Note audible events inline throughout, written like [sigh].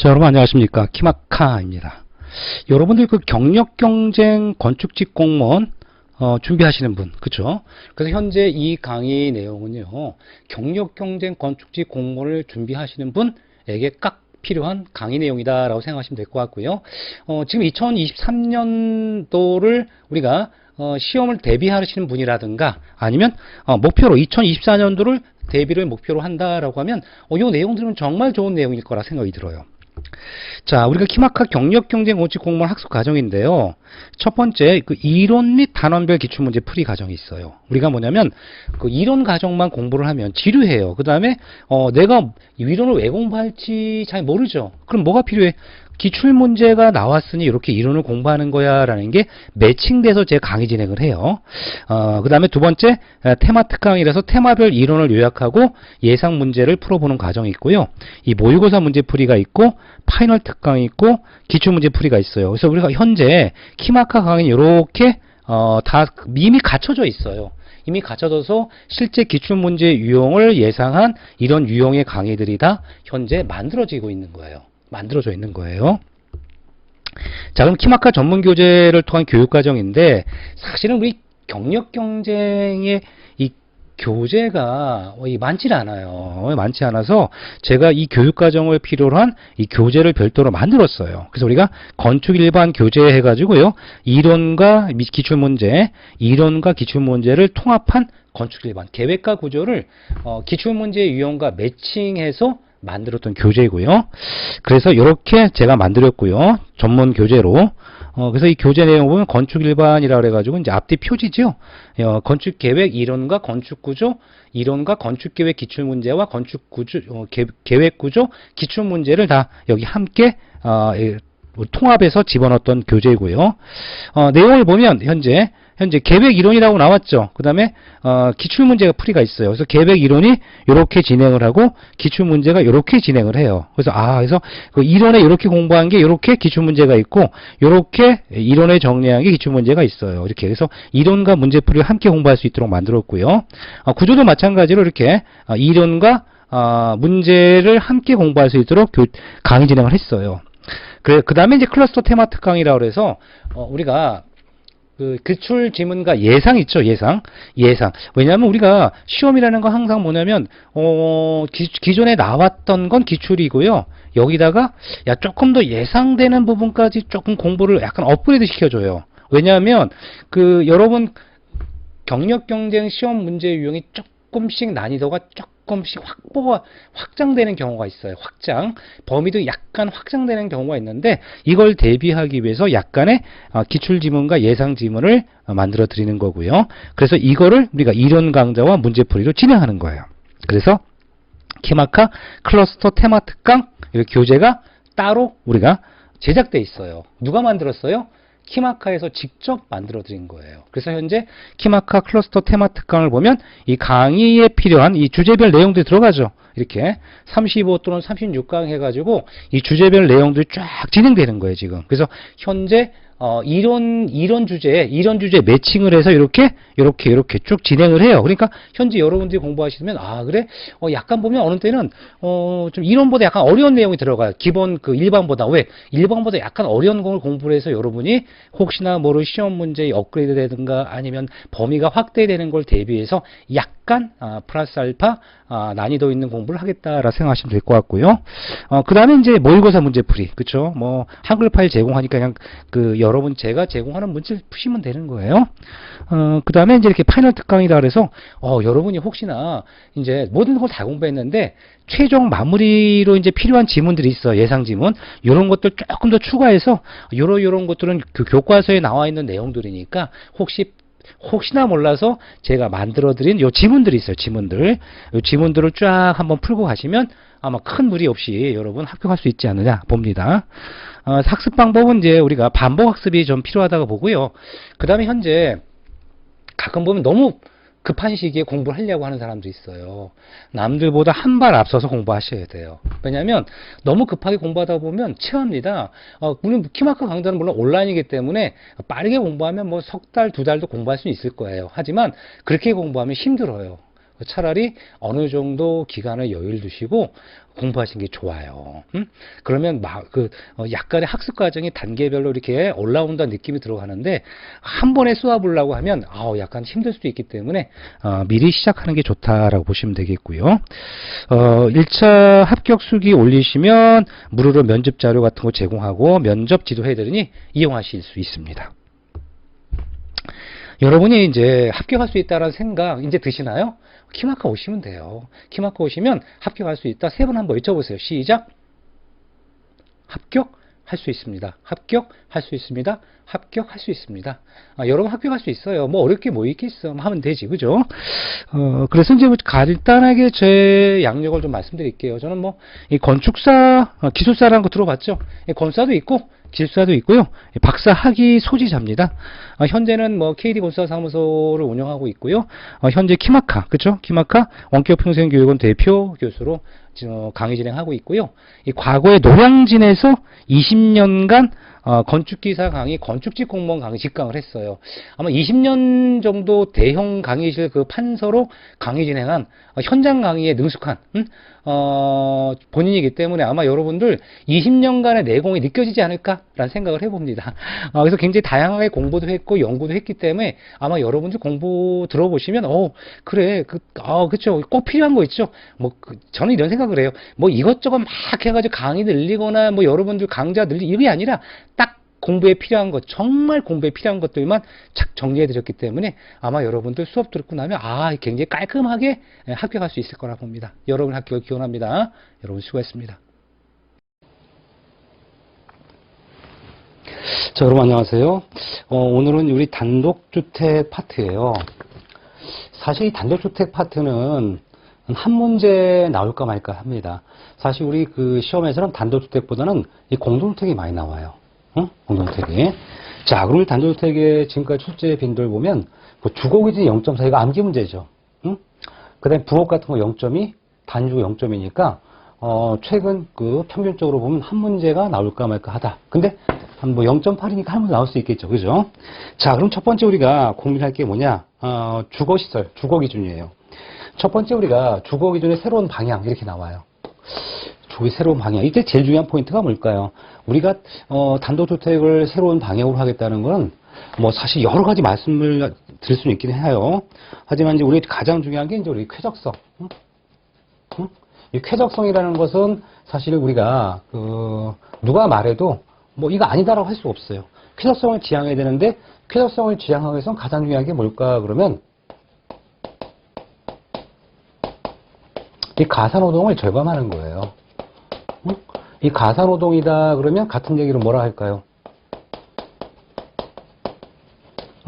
자, 여러분 안녕하십니까. 키마카입니다. 여러분들 그 경력 경쟁 건축직 공무원 어, 준비하시는 분, 그쵸? 그래서 현재 이 강의 내용은요, 경력 경쟁 건축직 공무원을 준비하시는 분에게 깍 필요한 강의 내용이다라고 생각하시면 될 것 같고요. 어, 지금 2023년도를 우리가 어, 시험을 대비하시는 분이라든가 아니면 어, 목표로 2024년도를 대비를 목표로 한다라고 하면 어, 이 내용들은 정말 좋은 내용일 거라 생각이 들어요. 자, 우리가 키마카 경력 경쟁 원칙 공무원 학습 과정인데요. 첫 번째, 그 이론 및 단원별 기출 문제 풀이 과정이 있어요. 우리가 뭐냐면, 그 이론 과정만 공부를 하면 지루해요. 그 다음에, 어, 내가 이론을 왜 공부할지 잘 모르죠. 그럼 뭐가 필요해? 기출 문제가 나왔으니 이렇게 이론을 공부하는 거야 라는 게 매칭돼서 제 강의 진행을 해요. 어, 그 다음에 두 번째 에, 테마 특강이라서 테마별 이론을 요약하고 예상 문제를 풀어보는 과정이 있고요. 이 모의고사 문제풀이가 있고 파이널 특강이 있고 기출 문제풀이가 있어요. 그래서 우리가 현재 키마카 강의 이렇게 어, 다 이미 갖춰져 있어요. 이미 갖춰져서 실제 기출문제 유형을 예상한 이런 유형의 강의들이 다 현재 만들어지고 있는 거예요. 만들어져 있는 거예요. 자, 그럼 키마카 전문 교재를 통한 교육 과정인데 사실은 우리 경력 경쟁의 이 교재가 많지 않아요. 많지 않아서 제가 이 교육 과정을 필요로 한 이 교재를 별도로 만들었어요. 그래서 우리가 건축 일반 교재 해가지고요. 이론과 미- 기출 문제, 이론과 기출 문제를 통합한 건축 일반 계획과 구조를 어, 기출 문제 유형과 매칭해서 만들었던 교재이고요. 그래서 이렇게 제가 만들었고요. 전문 교재로. 어, 그래서 이 교재 내용 보면 건축 일반이라 그래가지고 이제 앞뒤 표지죠. 어, 건축 계획 이론과 건축 구조, 이론과 건축 계획 기출 문제와 건축 구조, 어, 계, 계획 구조, 기출 문제를 다 여기 함께 어, 예, 통합해서 집어넣었던 교재이고요. 어, 내용을 보면 현재 현재 계획 이론이라고 나왔죠. 그 다음에 어, 기출 문제가 풀이가 있어요. 그래서 계획 이론이 이렇게 진행을 하고 기출 문제가 이렇게 진행을 해요. 그래서 아 그래서 그 이론에 이렇게 공부한 게 이렇게 기출 문제가 있고 이렇게 이론에 정리한 게 기출 문제가 있어요. 이렇게 그래서 이론과 문제풀이를 함께 공부할 수 있도록 만들었고요. 어, 구조도 마찬가지로 이렇게 어, 이론과 어, 문제를 함께 공부할 수 있도록 교, 강의 진행을 했어요. 그, 그 다음에 이제 클러스터 테마 특강이라고 그래서, 어, 우리가, 그, 기출 지문과 예상 있죠, 예상. 예상. 왜냐하면 우리가 시험이라는 건 항상 뭐냐면, 어, 기, 존에 나왔던 건 기출이고요. 여기다가, 야, 조금 더 예상되는 부분까지 조금 공부를 약간 업그레이드 시켜줘요. 왜냐하면, 그, 여러분, 경력 경쟁 시험 문제 유형이 조금씩 난이도가 조금 씩 확보가 확장되는 경우가 있어요. 확장 범위도 약간 확장되는 경우가 있는데 이걸 대비하기 위해서 약간의 어, 기출 지문과 예상 지문을 어, 만들어 드리는 거고요. 그래서 이거를 우리가 이론 강좌와 문제풀이로 진행하는 거예요. 그래서 키마카 클러스터 테마 특강 이 교재가 따로 우리가 제작돼 있어요. 누가 만들었어요? 키마카에서 직접 만들어 드린 거예요. 그래서 현재 키마카 클러스터 테마 특강을 보면 이 강의에 필요한 이 주제별 내용들이 들어가죠. 이렇게 35 또는 36강 해가지고 이 주제별 내용들이 쫙 진행되는 거예요, 지금. 그래서 현재 어, 이론, 이론 주제에, 이론 주제 매칭을 해서 이렇게, 이렇게, 이렇게 쭉 진행을 해요. 그러니까, 현재 여러분들이 공부하시면, 아, 그래? 어, 약간 보면 어느 때는, 어, 좀 이론보다 약간 어려운 내용이 들어가요. 기본 그 일반보다. 왜? 일반보다 약간 어려운 걸 공부를 해서 여러분이 혹시나 모를 시험 문제의 업그레이드 되든가 아니면 범위가 확대되는 걸 대비해서 약간, 아, 플러스 알파, 아, 난이도 있는 공부를 하겠다라 생각하시면 될 것 같고요. 어, 그 다음에 이제 모의고사 문제 풀이. 그쵸? 뭐, 한글 파일 제공하니까 그냥 그 여러분 제가 제공하는 문제를 푸시면 되는 거예요. 어, 그 다음에 이제 이렇게 파이널 특강이다 그래서, 어, 여러분이 혹시나 이제 모든 걸 다 공부했는데 최종 마무리로 이제 필요한 지문들이 있어. 예상 지문. 요런 것들 조금 더 추가해서 요런 요런 것들은 그 교과서에 나와 있는 내용들이니까 혹시 혹시나 몰라서 제가 만들어드린 요 지문들이 있어요. 지문들. 요 지문들을 쫙 한번 풀고 가시면 아마 큰 무리 없이 여러분 합격할 수 있지 않느냐 봅니다. 어, 학습 방법은 이제 우리가 반복 학습이 좀 필요하다고 보고요. 그 다음에 현재 가끔 보면 너무 급한 시기에 공부를 하려고 하는 사람도 있어요. 남들보다 한 발 앞서서 공부하셔야 돼요. 왜냐하면 너무 급하게 공부하다 보면 체합니다. 어, 물론 키마크 강좌는 물론 온라인이기 때문에 빠르게 공부하면 뭐 석 달, 두 달도 공부할 수 있을 거예요. 하지만 그렇게 공부하면 힘들어요. 차라리 어느 정도 기간을 여유를 두시고 공부하시는 게 좋아요. 음? 그러면 막그 어, 약간의 학습 과정이 단계별로 이렇게 올라온다는 느낌이 들어가는데 한 번에 쏘아보려고 하면 아우 약간 힘들 수도 있기 때문에 어, 미리 시작하는 게 좋다라고 보시면 되겠고요. 어, 1차 합격 수기 올리시면 무료로 면접 자료 같은 거 제공하고 면접 지도 해드리니 이용하실 수 있습니다. 여러분이 이제 합격할 수 있다는 생각 이제 드시나요? 키마카 오시면 돼요. 키마카 오시면 합격할 수 있다. 세 번 한번 외쳐보세요. 시작. 합격 할 수 있습니다. 합격할 수 있습니다. 합격할 수 있습니다. 아, 여러분 합격할 수 있어요. 뭐 어렵게 뭐 있겠어. 뭐 하면 되지, 그죠? 어, 그래서 이제 뭐 간단하게 제 양력을 좀 말씀드릴게요. 저는 뭐 이 건축사, 어, 기술사라는 거 들어봤죠? 이 건사도 있고 기술사도 있고요. 이 박사 학위 소지자입니다. 어, 현재는 뭐 KD 건설사무소를 운영하고 있고요. 어, 현재 키마카, 그쵸? 키마카 원격 평생 교육원 대표 교수로 어, 강의 진행하고 있고요. 이 과거에 노량진에서 20년간 어, 건축기사 강의, 건축직 공무원 강의 직강을 했어요. 아마 20년 정도 대형 강의실 그 판서로 강의 진행한 어, 현장 강의에 능숙한 음? 어, 본인이기 때문에 아마 여러분들 20년간의 내공이 느껴지지 않을까라는 생각을 해봅니다. 어, 그래서 굉장히 다양하게 공부도 했고 연구도 했기 때문에 아마 여러분들 공부 들어보시면 어 그래 그 아, 그쵸 꼭 필요한 거 있죠. 뭐 그, 저는 이런 생각을 해요. 뭐 이것저것 막 해가지고 강의 늘리거나 뭐 여러분들 강좌 늘리 이게 아니라 딱 공부에 필요한 것, 정말 공부에 필요한 것들만 착 정리해 드렸기 때문에 아마 여러분들 수업 듣고 나면 아, 굉장히 깔끔하게 예, 합격할 수 있을 거라 봅니다. 여러분 합격을 기원합니다. 여러분 수고했습니다. 자, 여러분 안녕하세요. 어, 오늘은 우리 단독주택 파트예요. 사실 이 단독주택 파트는 한 문제 나올까 말까 합니다. 사실 우리 그 시험에서는 단독주택보다는 이 공동주택이 많이 나와요. 어? 공동주택이. 자, 그럼 이 단독주택의 지금까지 출제 빈도를 보면 뭐 주거 기준 0.4 이거 암기 문제죠. 응? 그다음에 부업 같은 거 0점이 단주고 0점이니까 어, 최근 그 평균적으로 보면 한 문제가 나올까 말까 하다. 근데 한 뭐 0.8이니까 한 문제 나올 수 있겠죠. 그죠? 자, 그럼 첫 번째 우리가 고민할 게 뭐냐? 어, 주거 시설, 주거 기준이에요. 첫 번째 우리가 주거 기준의 새로운 방향 이렇게 나와요. 주거의 새로운 방향. 이때 제일 중요한 포인트가 뭘까요? 우리가 어, 단독주택을 새로운 방향으로 하겠다는 건 뭐 사실 여러 가지 말씀을 드릴 수는 있긴 해요. 하지만 이제 우리 가장 중요한 게 이제 우리 쾌적성. 응? 응? 이 쾌적성이라는 것은 사실 우리가 그 누가 말해도 뭐 이거 아니다라고 할 수 없어요. 쾌적성을 지향해야 되는데 쾌적성을 지향하기 위해서는 가장 중요한 게 뭘까 그러면 이 가사노동을 절감하는 거예요. 응? 이 가사노동이다 그러면 같은 얘기로 뭐라 할까요?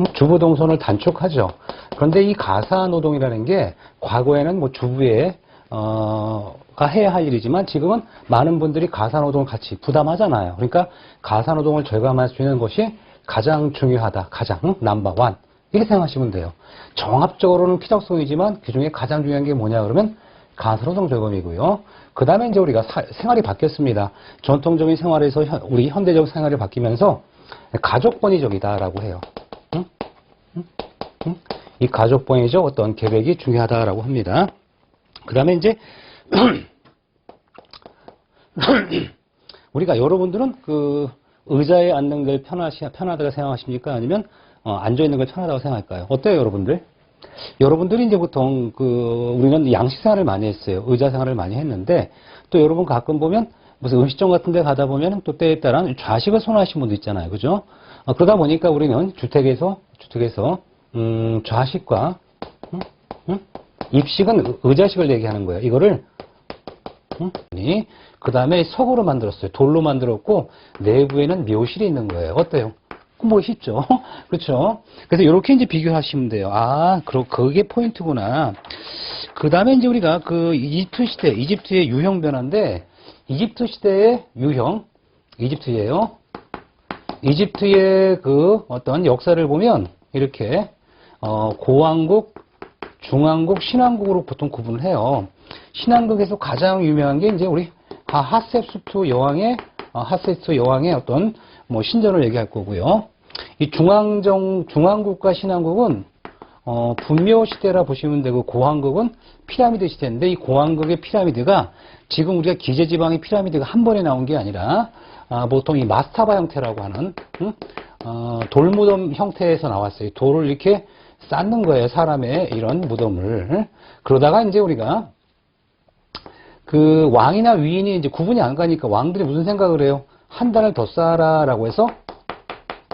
응? 주부 동선을 단축하죠. 그런데 이 가사노동이라는 게 과거에는 뭐 주부의 어, 가 해야 할 일이지만 지금은 많은 분들이 가사노동을 같이 부담하잖아요. 그러니까 가사노동을 절감할 수 있는 것이 가장 중요하다. 가장 응? 넘버 원 이렇게 생각하시면 돼요. 종합적으로는 쾌적성이지만 그 중에 가장 중요한 게 뭐냐 그러면 가사노동 절감이고요. 그 다음에 이제 우리가 사- 생활이 바뀌었습니다. 전통적인 생활에서 현- 우리 현대적 생활이 바뀌면서 가족 번이적이다라고 해요. 응? 응? 응? 이 가족 번이적 어떤 계획이 중요하다라고 합니다. 그 다음에 이제 [clears throat] 우리가 여러분들은 그 의자에 앉는 걸 편하시, 편하다고 생각하십니까? 아니면 어, 앉아 있는 걸 편하다고 생각할까요? 어때요, 여러분들? 여러분들이 이제 보통 그 우리는 양식 생활을 많이 했어요. 의자 생활을 많이 했는데 또 여러분 가끔 보면 무슨 음식점 같은 데 가다 보면 또 때에 따라 좌식을 선호하시는 분도 있잖아요. 그죠? 어, 그러다 보니까 우리는 주택에서 주택에서 음, 좌식과 음? 음? 입식은 의- 의자식을 얘기하는 거예요. 이거를 그 다음에 석으로 만들었어요. 돌로 만들었고 내부에는 묘실이 있는 거예요. 어때요? 멋있죠? [laughs] 그렇죠? 그래서 이렇게 이제 비교하시면 돼요. 아, 그러, 그게 포인트구나. 그 다음에 이제 우리가 그 이집트 시대, 이집트의 유형 변화인데, 이집트 시대의 유형, 이집트예요. 이집트의 그 어떤 역사를 보면 이렇게 어, 고왕국, 중왕국, 신왕국으로 보통 구분을 해요. 신왕국에서 가장 유명한 게 이제 우리 하- 하셉수트 여왕의 어, 하셉수트 여왕의 어떤 뭐 신전을 얘기할 거고요. 이 중앙정 중왕국과 신왕국은 어, 분묘 시대라 보시면 되고 고왕국은 피라미드 시대인데 이 고왕국의 피라미드가 지금 우리가 기재지방의 피라미드가 한 번에 나온 게 아니라 아, 보통 이 마스타바 형태라고 하는 음? 어, 돌무덤 형태에서 나왔어요. 돌을 이렇게 쌓는 거예요. 사람의 이런 무덤을. 그러다가 이제 우리가 그 왕이나 위인이 이제 구분이 안 가니까 왕들이 무슨 생각을 해요? 한 단을 더 쌓아라라고 해서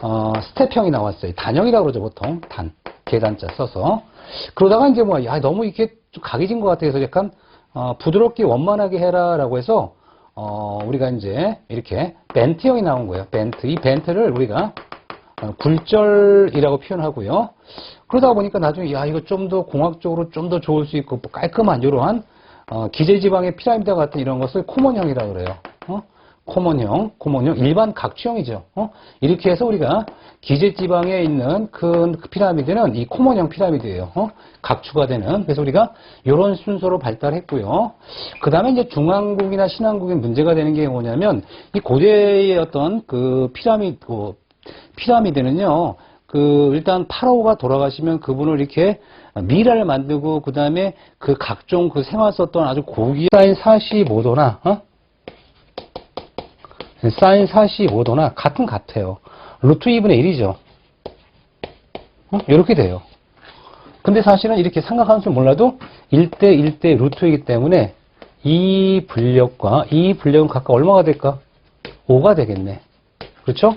어, 스텝형이 나왔어요. 단형이라고 그러죠, 보통. 단. 계단자 써서. 그러다가 이제 뭐, 야, 너무 이렇게 좀 각이진 것 같아서 약간, 어, 부드럽게 원만하게 해라라고 해서, 어, 우리가 이제 이렇게 벤트형이 나온 거예요. 벤트. 이 벤트를 우리가 어, 굴절이라고 표현하고요. 그러다 보니까 나중에, 야, 이거 좀 더 공학적으로 좀 더 좋을 수 있고, 뭐 깔끔한 이러한, 어, 기재지방의 피라미드 같은 이런 것을 코먼형이라고 그래요. 어? 코먼형, 코먼형, 일반 각추형이죠. 어? 이렇게 해서 우리가 기재지방에 있는 큰그 피라미드는 이 코먼형 피라미드예요. 어? 각추가 되는. 그래서 우리가 이런 순서로 발달했고요. 그 다음에 이제 중앙국이나 신앙국의 문제가 되는 게 뭐냐면 이 고대의 어떤 그 피라미드, 그 피라미드는요. 그 일단 파라오가 돌아가시면 그분을 이렇게 미라를 만들고 그 다음에 그 각종 그 생활 썼던 아주 고귀한 45도나 어? 사인 45도나 같은 같아요. 루트 2분의 1이죠. 이렇게 돼요. 근데 사실은 이렇게 삼각함수 몰라도 1대 1대 루트이기 때문에 이 분력과 이 분력은 각각 얼마가 될까? 5가 되겠네. 그렇죠?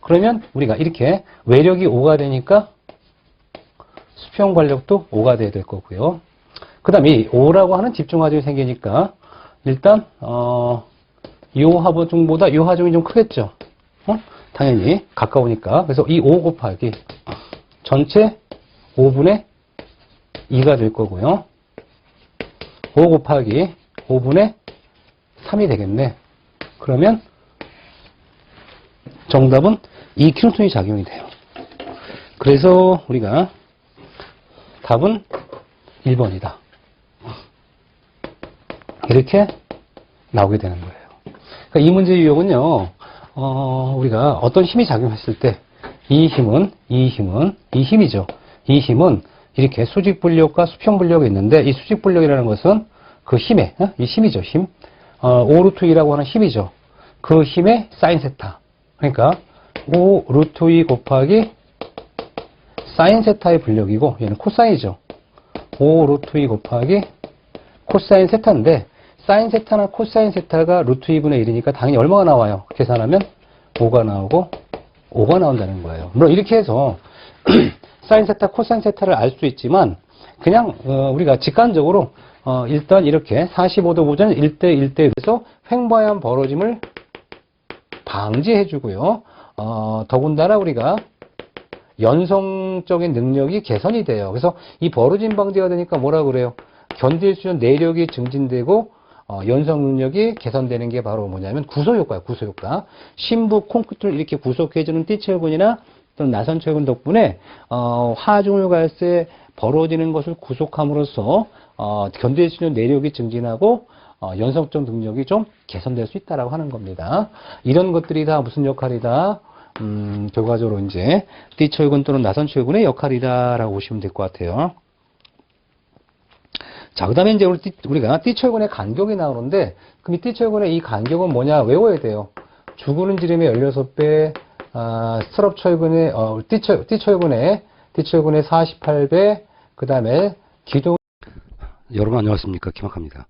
그러면 우리가 이렇게 외력이 5가 되니까 수평 관력도 5가 돼야 될 거고요. 그 다음에 이 5라고 하는 집중하중이 생기니까 일단 어, 요 하중보다 요 하중이 좀 크겠죠. 어? 당연히 가까우니까. 그래서 이 5 곱하기 전체 5분의 2가 될 거고요. 5 곱하기 5분의 3이 되겠네. 그러면 정답은 2킬로톤이 작용이 돼요. 그래서 우리가 답은 1번이다. 이렇게 나오게 되는 거예요. 그러니까 이 문제 유형은요, 어, 우리가 어떤 힘이 작용했을 때, 이 힘은, 이 힘은, 이 힘이죠. 이 힘은 이렇게 수직 분력과 수평 분력이 있는데, 이 수직 분력이라는 것은 그 힘의, 어? 이 힘이죠, 힘. 어, 5루트 2라고 하는 힘이죠. 그 힘의 사인 세타. 그러니까, 5 루트 2 곱하기 사인 세타의 분력이고, 얘는 코사인이죠. 5 루트 2 곱하기 코사인 세타인데, 사인 세타나 코사인 세타가 루트 2분의 1이니까 당연히 얼마가 나와요? 계산하면 5가 나오고 5가 나온다는 거예요. 물론 이렇게 해서 [clears throat] 사인 세타, 코사인 세타를 알 수 있지만 그냥 어, 우리가 직관적으로 어, 일단 이렇게 45도 보전 1대 1대 에서 횡보한 벌어짐을 방지해 주고요. 어, 더군다나 우리가 연성적인 능력이 개선이 돼요. 그래서 이 벌어짐 방지가 되니까 뭐라 그래요? 견딜 수 있는 내력이 증진되고 어, 연성 능력이 개선되는 게 바로 뭐냐면 구소 효과예요. 구소 효과. 신부 콘크리트를 이렇게 구속해주는 띠철근이나 또는 나선철근 덕분에 어, 하중을 갈새 벌어지는 것을 구속함으로써 어, 견딜 수 있는 내력이 증진하고 어, 연성적 능력이 좀 개선될 수 있다라고 하는 겁니다. 이런 것들이 다 무슨 역할이다? 음, 결과적으로 이제 띠철근 또는 나선철근의 역할이다라고 보시면 될 것 같아요. 자, 그 다음에 이제 우리 띠- 우리가 띠철근의 간격이 나오는데, 그럼 이 띠철근의 이 간격은 뭐냐 외워야 돼요. 죽으는 지름의 16배, 아, 스트럽 철근의, 어, 띠철, 띠철근의, 띠철근의 48배, 그 다음에 기둥. 여러분 안녕하십니까. 김학합니다.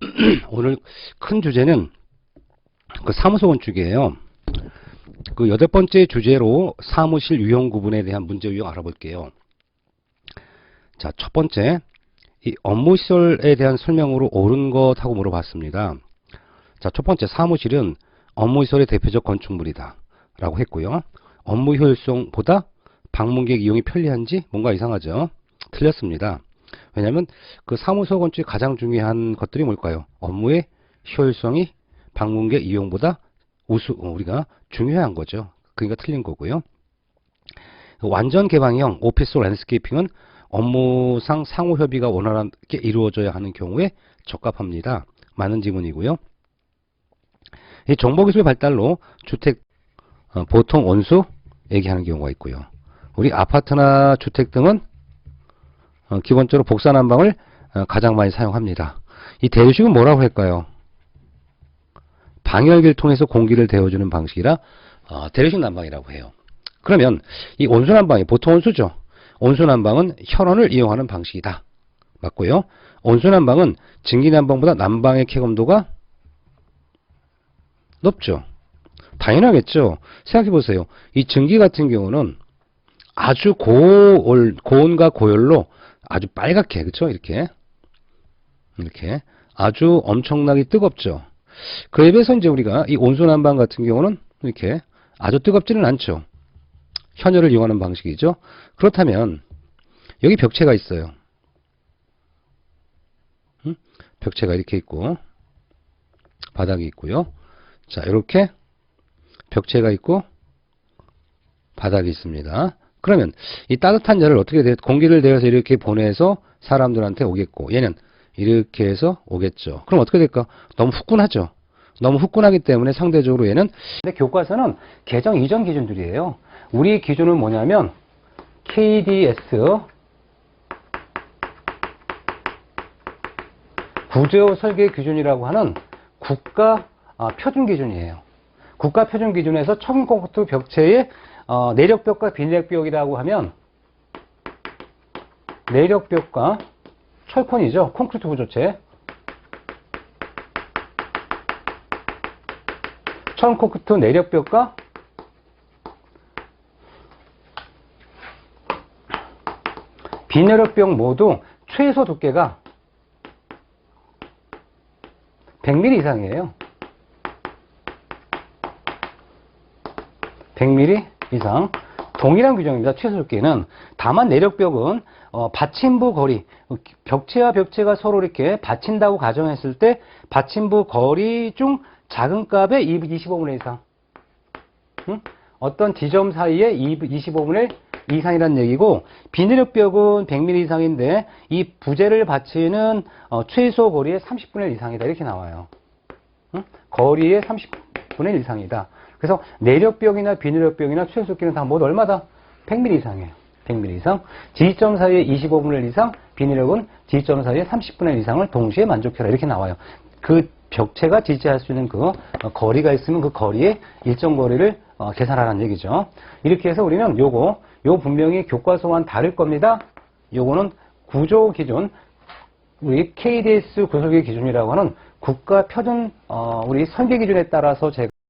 [clears throat] 오늘 큰 주제는 그 사무소 건축이에요. 그 여덟 번째 주제로 사무실 유형 구분에 대한 문제 유형 알아볼게요. 자, 첫 번째. 이 업무 시설에 대한 설명으로 옳은 것하고 물어봤습니다. 자, 첫 번째 사무실은 업무 시설의 대표적 건축물이다. 라고 했고요. 업무 효율성보다 방문객 이용이 편리한지 뭔가 이상하죠? 틀렸습니다. 왜냐하면 그 사무소 건축의 가장 중요한 것들이 뭘까요? 업무의 효율성이 방문객 이용보다 우수, 어, 우리가 중요한 거죠. 그러니까 틀린 거고요. 완전 개방형 오피스 랜드스케이핑은 업무상 상호 협의가 원활하게 이루어져야 하는 경우에 적합합니다. 많은 지문이고요. 이 정보기술 발달로 주택 어, 보통 원수 얘기하는 경우가 있고요. 우리 아파트나 주택 등은 어, 기본적으로 복사 난방을 어, 가장 많이 사용합니다. 이 대유식은 뭐라고 할까요? 방열기를 통해서 공기를 데워주는 방식이라 어, 대류식 난방이라고 해요. 그러면 이 온수 난방이 보통 온수죠. 온수 난방은 혈원을 이용하는 방식이다. 맞고요. 온수 난방은 증기 난방보다 난방의 쾌감도가 높죠. 당연하겠죠. 생각해 보세요. 이 증기 같은 경우는 아주 고올, 고온과 고열로 아주 빨갛게, 그쵸? 이렇게. 이렇게. 아주 엄청나게 뜨겁죠. 그에 비해서 이제 우리가 이 온수 난방 같은 경우는 이렇게 아주 뜨겁지는 않죠. 현열을 이용하는 방식이죠. 그렇다면 여기 벽체가 있어요. 응? 벽체가 이렇게 있고 바닥이 있고요. 자, 이렇게 벽체가 있고 바닥이 있습니다. 그러면 이 따뜻한 열을 어떻게 돼? 공기를 내어서 이렇게 보내서 사람들한테 오겠고 얘는 이렇게 해서 오겠죠. 그럼 어떻게 될까? 너무 후끈하죠. 너무 후끈하기 때문에 상대적으로 얘는 근데 교과서는 개정 이전 기준들이에요. 우리 기준은 뭐냐면 KDS 구조 설계 기준이라고 하는 국가 아, 표준 기준이에요. 국가 표준 기준에서 청 콘크리트 벽체의 어, 내력벽과 비내력벽이라고 하면 내력벽과 철콘이죠. 콘크리트 구조체. 천 콘크리트 내력벽과 비내력벽 모두 최소 두께가 100mm 이상이에요. 100mm 이상. 동일한 규정입니다. 최소 두께는. 다만 내력벽은 어, 받침부 거리, 벽체와 벽체가 서로 이렇게 받친다고 가정했을 때 받침부 거리 중 작은 값의 25분의 이상. 응? 어떤 지점 사이에 25분의 이상이라는 얘기고 비내력벽은 100mm 이상인데 이 부재를 받치는 어, 최소 거리의 30분의 1 이상이다 이렇게 나와요. 응? 거리의 30분의 1 이상이다. 그래서 내력벽이나 비내력벽이나 최소 두께는 다 모두 얼마다? 100mm 이상이에요. 100mm 이상. 지점 사이에 25분의 1 이상, 비내력은 지점 사이에 30분의 1 이상을 동시에 만족해라 이렇게 나와요. 그 벽체가 지지할 수 있는 그 어, 거리가 있으면 그 거리의 일정 거리를 어, 계산하라는 얘기죠. 이렇게 해서 우리는 요거 요 분명히 교과서와는 다를 겁니다. 요거는 구조 기준 우리 KDS 구조기 기준이라고 하는 국가 표준 어, 우리 설계 기준에 따라서 제가